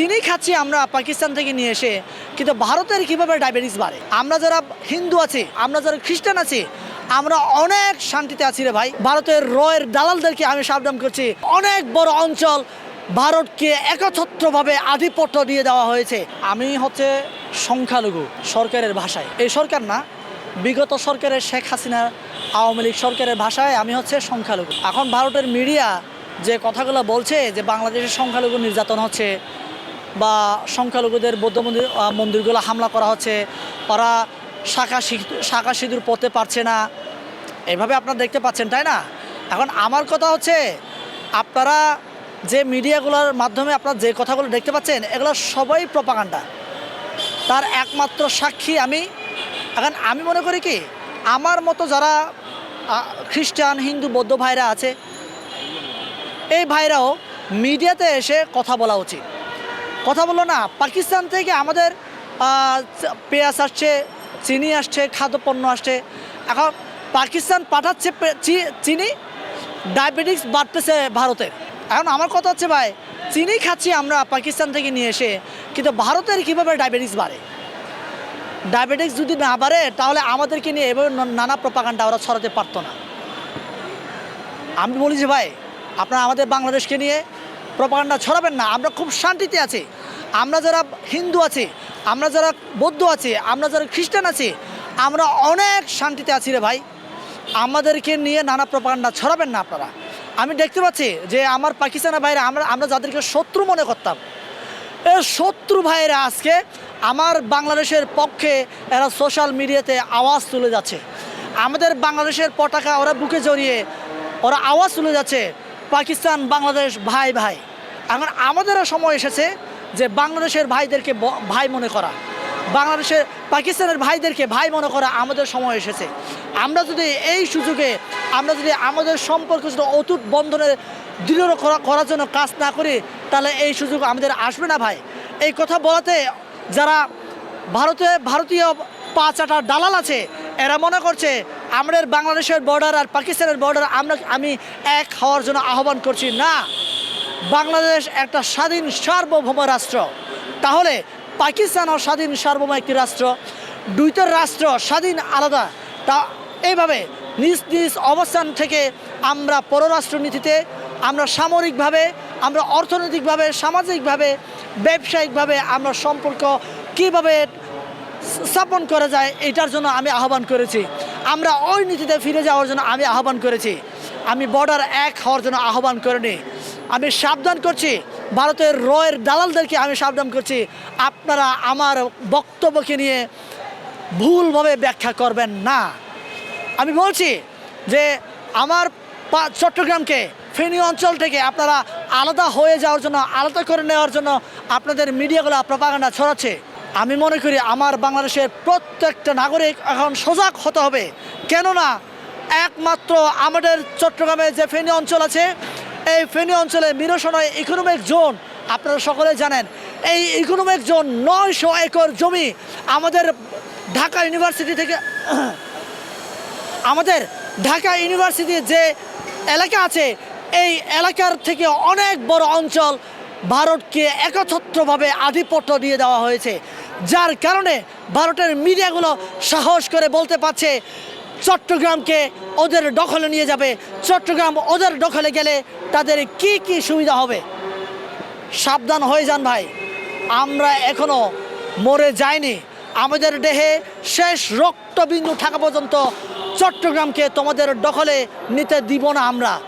চিনি খাচ্ছি, আমরা পাকিস্তান থেকে নিয়ে এসে। কিন্তু ভারতের কীভাবে ডায়াবেটিস বাড়ে? আমরা যারা হিন্দু আছি, আমরা যারা খ্রিস্টান আছি, আমরা অনেক শান্তিতে আছি রে ভাই। ভারতের রয়ের দালালদেরকে আমি সাবধান করছি। অনেক বড় অঞ্চল ভারতকে একছত্রভাবে আধিপত্য দিয়ে দেওয়া হয়েছে। আমি হচ্ছে সংখ্যালঘু সরকারের ভাষায়। এই সরকার না, বিগত সরকারের শেখ হাসিনা, আওয়ামী লীগ সরকারের ভাষায় আমি হচ্ছে সংখ্যালঘু। এখন ভারতের মিডিয়া যে কথাগুলো বলছে, যে বাংলাদেশের সংখ্যালঘু নির্যাতন হচ্ছে বা সংখ্যালঘুদের বৌদ্ধ মন্দির মন্দিরগুলো হামলা করা হচ্ছে ওরা শাখা শাখা সিঁদুর পড়তে পারছে না। এভাবে আপনারা দেখতে পাচ্ছেন, তাই না? এখন আমার কথা হচ্ছে, আপনারা যে মিডিয়াগুলোর মাধ্যমে আপনারা যে কথাগুলো দেখতে পাচ্ছেন, এগুলো সবাই প্রপাগান্ডা। তার একমাত্র সাক্ষী আমি। এখন আমি মনে করি কি, আমার মতো যারা খ্রিস্টান, হিন্দু, বৌদ্ধ ভাইরা আছে, এই ভাইরাও মিডিয়াতে এসে কথা বলা উচিত। কথা বলল না। পাকিস্তান থেকে আমাদের পেঁয়াজ আসছে, চিনি আসছে, খাদ্যপণ্য আসছে। এখন পাকিস্তান পাঠাচ্ছে চিনি ডায়াবেটিক্স বাড়তেছে ভারতের এখন আমার কথা হচ্ছে ভাই, চিনি খাচ্ছি আমরা পাকিস্তান থেকে নিয়ে এসে, কিন্তু ভারতের কীভাবে ডায়াবেটিস বাড়ে? ডায়াবেটিস যদি না বাড়ে, তাহলে আমাদেরকে নিয়ে এভাবে নানা প্রপাগান্ডা ওরা ছড়াতে পারতো না। আমি বলি যে ভাই, আপনারা আমাদের বাংলাদেশকে নিয়ে প্রপাগান্ডা ছড়াবেন না। আমরা খুব শান্তিতে আছি। আমরা যারা হিন্দু আছি, আমরা যারা বৌদ্ধ আছি, আমরা যারা খ্রিস্টান আছি, আমরা অনেক শান্তিতে আছি রে ভাই। আমাদেরকে নিয়ে নানা প্রপাগান্ডা ছড়াবেন না আপনারা। আমি দেখতে পাচ্ছি যে আমার পাকিস্তানের বাইরে আমরা আমরা যাদেরকে শত্রু মনে করতাম, এ শত্রু ভাইয়েরা আজকে আমার বাংলাদেশের পক্ষে এরা সোশ্যাল মিডিয়াতে আওয়াজ তুলে যাচ্ছে। আমাদের বাংলাদেশের পতাকা ওরা বুকে জড়িয়ে ওরা আওয়াজ তুলে যাচ্ছে, পাকিস্তান, বাংলাদেশ, ভাই ভাই। এখন আমাদেরও সময় এসেছে যে বাংলাদেশের ভাইদেরকে ভাই মনে করা। বাংলাদেশের পাকিস্তানের ভাইদেরকে ভাই মনে করা আমাদের সময় এসেছে। আমরা যদি এই সুযোগে, আমরা যদি আমাদের সম্পর্ক যদি অটুট বন্ধনের দৃঢ় করা, করার জন্য কাজ না করি, তাহলে এই সুযোগ আমাদের আসবে না ভাই। এই কথা বলাতে যারা ভারতে, ভারতীয় পাঁচ দালাল আছে, এরা মনে করছে আমাদের বাংলাদেশের বর্ডার আর পাকিস্তানের বর্ডার আমরা, আমি এক হওয়ার জন্য আহ্বান করছি। না বাংলাদেশ একটা স্বাধীন সার্বভৌম রাষ্ট্র। তাহলে পাকিস্তানও স্বাধীন সার্বভৌম একটি রাষ্ট্র, দুইটা রাষ্ট্র স্বাধীন আলাদা। তা এইভাবে নিজ নিজ অবস্থান থেকে আমরা পররাষ্ট্রনীতিতে, আমরা সামরিকভাবে, আমরা অর্থনৈতিকভাবে, সামাজিকভাবে, ব্যবসায়িকভাবে আমরা সম্পর্ক কীভাবে স্থাপন করা যায় এটার জন্য আমি আহ্বান করেছি। আমরা ওই নীতিতে ফিরে যাওয়ার জন্য আমি আহ্বান করেছি। আমি বর্ডার এক হওয়ার জন্য আহ্বান করিনি। আমি সাবধান করছি। ভারতের রয়ের দালালদেরকে আমি সাবধান করছি। আপনারা আমার বক্তব্যকে নিয়ে ভুলভাবে ব্যাখ্যা করবেন না। আমি বলছি যে আমার চট্টগ্রামকে, ফেনী অঞ্চল থেকে আপনারা আলাদা হয়ে যাওয়ার জন্য, আলাদা করে নেওয়ার জন্য আপনাদের মিডিয়াগুলো প্রপাগান্ডা ছড়াচ্ছে। আমি মনে করি আমার বাংলাদেশের প্রত্যেকটা নাগরিক এখন সজাগ হতে হবে। কেননা, একমাত্র আমাদের চট্টগ্রামে যে ফেনী অঞ্চল আছে এই ফেনী অঞ্চলে মিরসনয় ইকোনমিক জোন আপনারা সকলে জানেন, এই ইকোনমিক জোন নয়শো একর জমি আমাদের ঢাকা ইউনিভার্সিটি থেকে, আমাদের ঢাকা ইউনিভার্সিটির যে এলাকা আছে, এই এলাকার থেকে অনেক বড় অঞ্চল ভারতকে একছত্রভাবে আধিপত্য দিয়ে দেওয়া হয়েছে, যার কারণে ভারতের মিডিয়াগুলো সাহস করে বলতে পারছে চট্টগ্রামকে ওদের দখলে নিয়ে যাবে। চট্টগ্রাম ওদের দখলে গেলে তাদের কি কি সুবিধা হবে? সাবধান হয়ে যান ভাই। আমরা এখনও মরে যাইনি। আমাদের দেহে শেষ রক্তবিন্দু থাকা পর্যন্ত চট্টগ্রামকে তোমাদের দখলে নিতে দিব না আমরা।